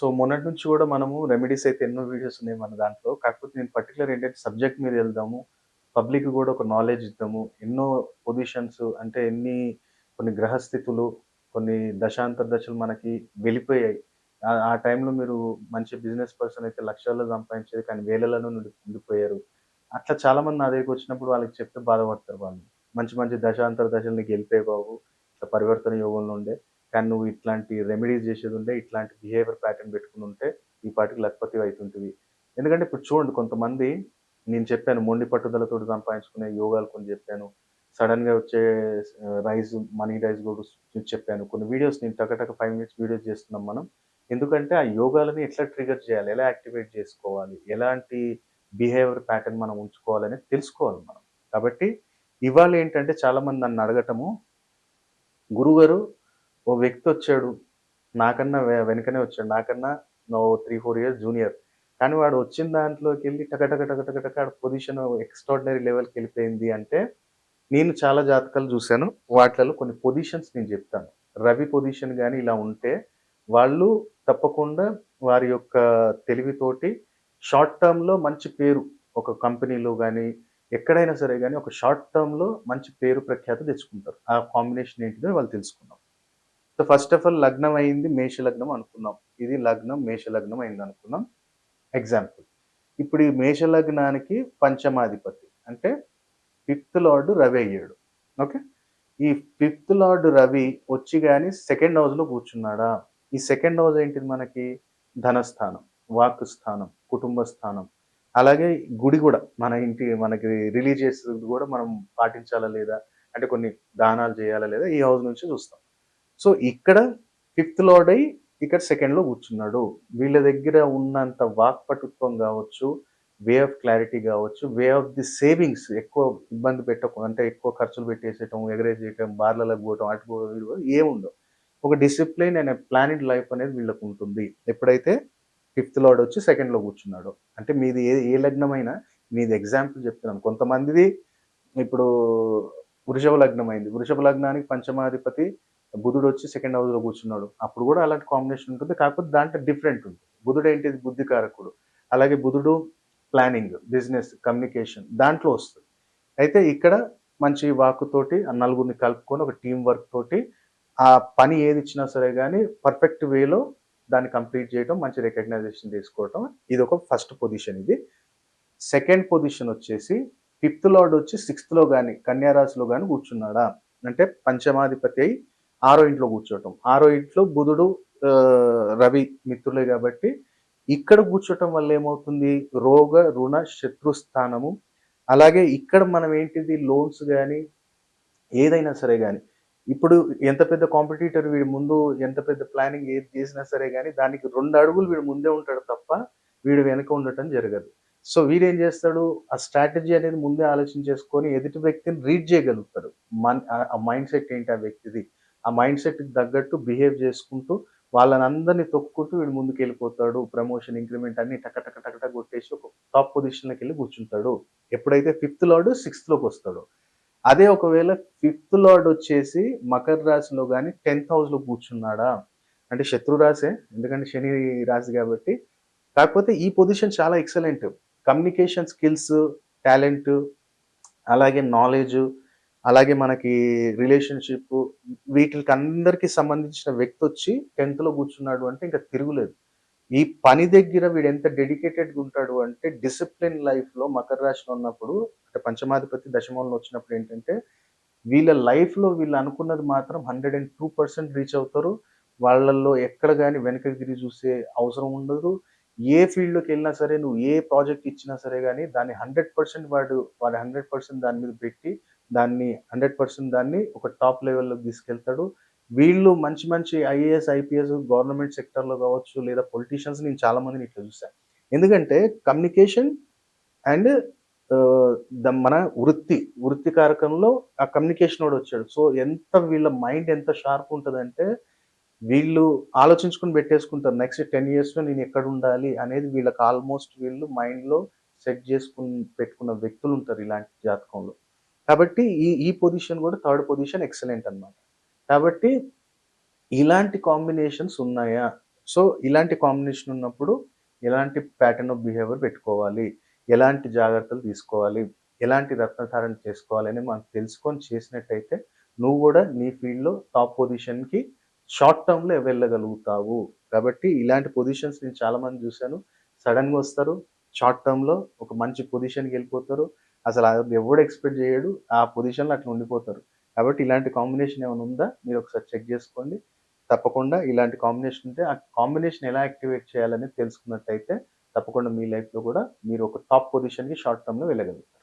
So మొన్నటి నుంచి కూడా మనము రెమెడీస్ అయితే ఎన్నో వీడియోస్ ఉన్నాయి మన దాంట్లో. కాకపోతే నేను పర్టికులర్ ఏంటంటే సబ్జెక్ట్ మీద వెళ్దాము. పబ్లిక్ కూడా ఒక నాలెడ్జ్ ఇద్దాము. ఎన్నో పొజిషన్స్ అంటే ఎన్ని కొన్ని గ్రహస్థితులు కొన్ని దశాంతర దశలు మనకి వెళ్ళిపోయాయి. ఆ- టైంలో మీరు మంచి బిజినెస్ పర్సన్ అయితే లక్షల్లో సంపాదించేది కానీ వేలలను నుండి ఉండిపోయారు. అట్లా చాలా మంది నా దగ్గరికి వచ్చినప్పుడు వాళ్ళకి చెప్తే బాధపడతారు వాళ్ళు. మంచి మంచి దశాంతర దశలు నీకు వెళ్ళిపోయాయి బాబు. ఇట్లా పరివర్తన యోగంలో ఉండే. కానీ నువ్వు ఇట్లాంటి రెమెడీస్ చేసేది ఉండే ఇట్లాంటి బిహేవియర్ ప్యాటర్న్ పెట్టుకుని ఉంటే ఈ పాటికి లక్పతి అవుతుంటుంది ఎందుకంటే ఇప్పుడు చూడండి కొంతమంది నేను చెప్పాను మొండి పట్టుదలతో సంపాదించుకునే యోగాలు కొన్ని చెప్పాను. సడన్గా వచ్చే రైస్ మనీ రైస్ కూడా చెప్పాను. కొన్ని వీడియోస్ నేను టకటక ఫైవ్ మినిట్స్ వీడియోస్ చేస్తున్నాం మనం. ఎందుకంటే ఆ యోగాలని ఎట్లా ట్రిగర్ చేయాలి ఎలా యాక్టివేట్ చేసుకోవాలి ఎలాంటి బిహేవియర్ ప్యాటర్న్ మనం ఉంచుకోవాలని తెలుసుకోవాలి మనం. కాబట్టి ఇవాళ ఏంటంటే చాలామంది నన్ను అడగటము గురుగారు ఓ వ్యక్తి వచ్చాడు. నాకన్నా వె- వెనకనే వచ్చాడు. నాకన్నా no three four years junior. కానీ వాడు వచ్చిన దాంట్లోకి వెళ్ళి టక టక టక టక పొజిషన్ ఎక్స్ట్రాడినరీ లెవెల్కి వెళ్ళిపోయింది అంటే నేను చాలా జాతకాలు చూశాను. వాటిలలో కొన్ని పొజిషన్స్ నేను చెప్తాను. రవి పొజిషన్ కానీ ఇలా ఉంటే వాళ్ళు తప్పకుండా వారి యొక్క తెలివితోటి షార్ట్ టర్మ్లో మంచి పేరు ఒక కంపెనీలో కానీ ఎక్కడైనా సరే కానీ ఒక షార్ట్ టర్మ్లో మంచి పేరు ప్రఖ్యాతి తెచ్చుకుంటారు. ఆ కాంబినేషన్ ఏంటిదో వాళ్ళు తెలుసుకున్నాం సో ఫస్ట్ ఆఫ్ ఆల్ లగ్నం అయింది మేష లగ్నం అనుకున్నాం. ఇది లగ్నం మేష లగ్నం అయింది అనుకున్నాం. ఎగ్జాంపుల్ ఇప్పుడు ఈ మేష లగ్నానికి పంచమాధిపతి. అంటే ఫిఫ్త్ లార్డు రవి అయ్యాడు. ఓకే ఈ ఫిఫ్త్ లార్డు రవి వచ్చి కానీ సెకండ్ హౌస్లో కూర్చున్నాడా? ఈ సెకండ్ హౌస్ ఏంటిది మనకి? ధనస్థానం వాక్ స్థానం కుటుంబ స్థానం. అలాగే గుడి కూడా మన ఇంటి మనకి రిలీజియస్ కూడా మనం పాటించాలా లేదా? అంటే కొన్ని దానాలు చేయాలా లేదా? ఈ హౌస్ నుంచి చూస్తాం. సో ఇక్కడ ఫిఫ్త్ లార్డ్ అయి ఇక్కడ సెకండ్లో కూర్చున్నాడు. వీళ్ళ దగ్గర ఉన్నంత వాక్పటుత్వం కావచ్చు వే ఆఫ్ క్లారిటీ కావచ్చు వే ఆఫ్ ది సేవింగ్స్ ఎక్కువ ఇబ్బంది పెట్టకుండా అంటే ఎక్కువ ఖర్చులు పెట్టేసేయటం ఎగరేసేయటం చేయటం పోవటం అటు ఏముండవు. ఒక డిసిప్లిన్ అండ్ ప్లానిడ్ లైఫ్ అనేది వీళ్ళకు ఉంటుంది. ఎప్పుడైతే ఫిఫ్త్ లార్డ్ వచ్చి సెకండ్లో కూర్చున్నాడు. అంటే మీది ఏ ఏ లగ్నమైనా మీది ఎగ్జాంపుల్ చెప్తున్నాను. కొంతమందిది ఇప్పుడు వృషభ లగ్నం అయింది వృషభ లగ్నానికి పంచమాధిపతి బుధుడు వచ్చి సెకండ్ హౌస్లో కూర్చున్నాడు. అప్పుడు కూడా అలాంటి కాంబినేషన్ ఉంటుంది. కాకపోతే దాంట్లో డిఫరెంట్ ఉంటుంది. బుధుడు ఏంటిది? బుద్ధికారకుడు. అలాగే బుధుడు ప్లానింగ్ బిజినెస్ కమ్యూనికేషన్ దాంట్లో వస్తుంది. అయితే ఇక్కడ మంచి వాక్తోటి ఆ నలుగురిని కలుపుకొని ఒక టీం వర్క్ తోటి ఆ పని ఏది ఇచ్చినా సరే కానీ పర్ఫెక్ట్ వేలో దాన్ని కంప్లీట్ చేయడం మంచి రికగ్నైజేషన్ తీసుకోవటం ఇది ఒక ఫస్ట్ పొజిషన్ ఇది. సెకండ్ పొజిషన్ వచ్చేసి ఫిఫ్త్ లార్డ్ వచ్చి సిక్స్త్లో కానీ కన్యారాశిలో కానీ కూర్చున్నాడా? అంటే పంచమాధిపతి అయి ఆరో ఇంట్లో కూర్చోవటం ఆరో ఇంట్లో బుధుడు రవి మిత్రులే కాబట్టి ఇక్కడ కూర్చోటం వల్ల ఏమవుతుంది? రోగ రుణ శత్రుస్థానము అలాగే ఇక్కడ మనం ఏంటిది? లోన్స్ కానీ ఏదైనా సరే కానీ ఇప్పుడు ఎంత పెద్ద కాంపిటీటర్ వీడి ముందు ఎంత పెద్ద ప్లానింగ్ ఏది చేసినా సరే కానీ దానికి రెండు అడుగులు వీడు ముందే ఉంటాడు తప్ప వీడు వెనక ఉండటం జరగదు. సో వీడేం చేస్తాడు? ఆ స్ట్రాటజీ అనేది ముందే ఆలోచించేసుకొని ఎదుటి వ్యక్తిని రీడ్ చేయగలుగుతాడు. మన ఆ మైండ్ సెట్ ఏంటి ఆ వ్యక్తిది? ఆ మైండ్ సెట్ తగ్గట్టు బిహేవ్ చేసుకుంటూ వాళ్ళని అందరినీ తొక్కుంటూ వీడు ముందుకు వెళ్ళిపోతాడు ప్రమోషన్ ఇంక్రిమెంట్ అన్ని టక టక టక టక కొట్టేసి ఒక టాప్ పొజిషన్లోకి వెళ్ళి కూర్చుంటాడు. ఎప్పుడైతే ఫిఫ్త్ లార్డ్ సిక్స్త్లోకి వస్తాడో. అదే ఒకవేళ ఫిఫ్త్ లార్డ్ వచ్చేసి మకర రాశిలో కానీ టెన్త్ హౌస్లో కూర్చున్నాడా? అంటే శత్రు రాశే ఎందుకంటే శని రాశి కాబట్టి. కాకపోతే ఈ పొజిషన్ చాలా ఎక్సలెంట్. కమ్యూనికేషన్ స్కిల్స్ టాలెంట్ అలాగే నాలెడ్జ్ అలాగే మనకి రిలేషన్షిప్ వీటికి అందరికీ సంబంధించిన వ్యక్తి వచ్చి టెన్త్లో కూర్చున్నాడు అంటే ఇంకా తిరుగులేదు. ఈ పని దగ్గర వీడు ఎంత డెడికేటెడ్గా ఉంటాడు అంటే డిసిప్లిన్ లైఫ్లో మకర రాశిలో ఉన్నప్పుడు అంటే పంచమాధిపతి దశమంలో వచ్చినప్పుడు ఏంటంటే వీళ్ళ లైఫ్లో వీళ్ళు అనుకున్నది మాత్రం hundred and two percent reach అవుతారు. వాళ్ళల్లో ఎక్కడ కానీ వెనకకి తిరిగి చూసే అవసరం ఉండదు. ఏ ఫీల్డ్లోకి వెళ్ళినా సరే నువ్వు ఏ ప్రాజెక్ట్ ఇచ్చినా సరే కానీ దాన్ని హండ్రెడ్ పర్సెంట్ వాడు వాడు హండ్రెడ్ పర్సెంట్ దాని మీద పెట్టి దాన్ని హండ్రెడ్ పర్సెంట్ దాన్ని ఒక టాప్ లెవెల్లోకి తీసుకెళ్తాడు. వీళ్ళు మంచి మంచి ఐఏఎస్ ఐపీఎస్ గవర్నమెంట్ సెక్టర్లో కావచ్చు లేదా పొలిటీషియన్స్ నేను చాలా మందిని ఇట్లా చూసాను ఎందుకంటే కమ్యూనికేషన్ అండ్ మన వృత్తి వృత్తి కారకంలో ఆ కమ్యూనికేషన్ కూడా వచ్చాడు. సో ఎంత వీళ్ళ మైండ్ ఎంత షార్ప్ ఉంటుందంటే వీళ్ళు ఆలోచించుకుని పెట్టేసుకుంటారు. నెక్స్ట్ టెన్ ఇయర్స్లో నేను ఎక్కడ ఉండాలి అనేది వీళ్ళకి ఆల్మోస్ట్ వీళ్ళు మైండ్లో సెట్ చేసుకుని పెట్టుకున్న వ్యక్తులు ఉంటారు ఇలాంటి జాతకంలో. కాబట్టి ఈ ఈ పొజిషన్ కూడా థర్డ్ పొజిషన్ ఎక్సలెంట్ అనమాట కాబట్టి ఇలాంటి కాంబినేషన్స్ ఉన్నాయా సో, ఇలాంటి కాంబినేషన్ ఉన్నప్పుడు ఎలాంటి ప్యాటర్న్ ఆఫ్ బిహేవియర్ పెట్టుకోవాలి, ఎలాంటి జాగ్రత్తలు తీసుకోవాలి, ఎలాంటి రత్నధారణ చేసుకోవాలని మనం తెలుసుకొని చేసినట్టయితే నువ్వు కూడా నీ ఫీల్డ్‌లో టాప్ పొజిషన్‌కి షార్ట్ టర్మ్‌లో వెళ్ళగలుగుతావు. కాబట్టి ఇలాంటి పొజిషన్స్ నేను చాలా చూశాను సడన్గా వస్తారు. షార్ట్ టర్మ్‌లో ఒక మంచి పొజిషన్కి వెళ్ళిపోతారు అసలు ఎవడు ఎక్స్‌పెక్ట్ చేయడు. ఆ పొజిషన్‌లో అట్లా ఉండిపోతారు. కాబట్టి ఇలాంటి కాంబినేషన్ ఏమైనా ఉందా? మీరు ఒకసారి చెక్ చేసుకోండి. తప్పకుండా ఇలాంటి కాంబినేషన్ ఉంటే ఆ కాంబినేషన్ ఎలా యాక్టివేట్ చేయాలనేది తెలుసుకున్నట్టయితే తప్పకుండా మీ లైఫ్‌లో కూడా మీరు ఒక టాప్ పొజిషన్‌కి షార్ట్ టర్మ్‌లో వెళ్ళగలుగుతారు.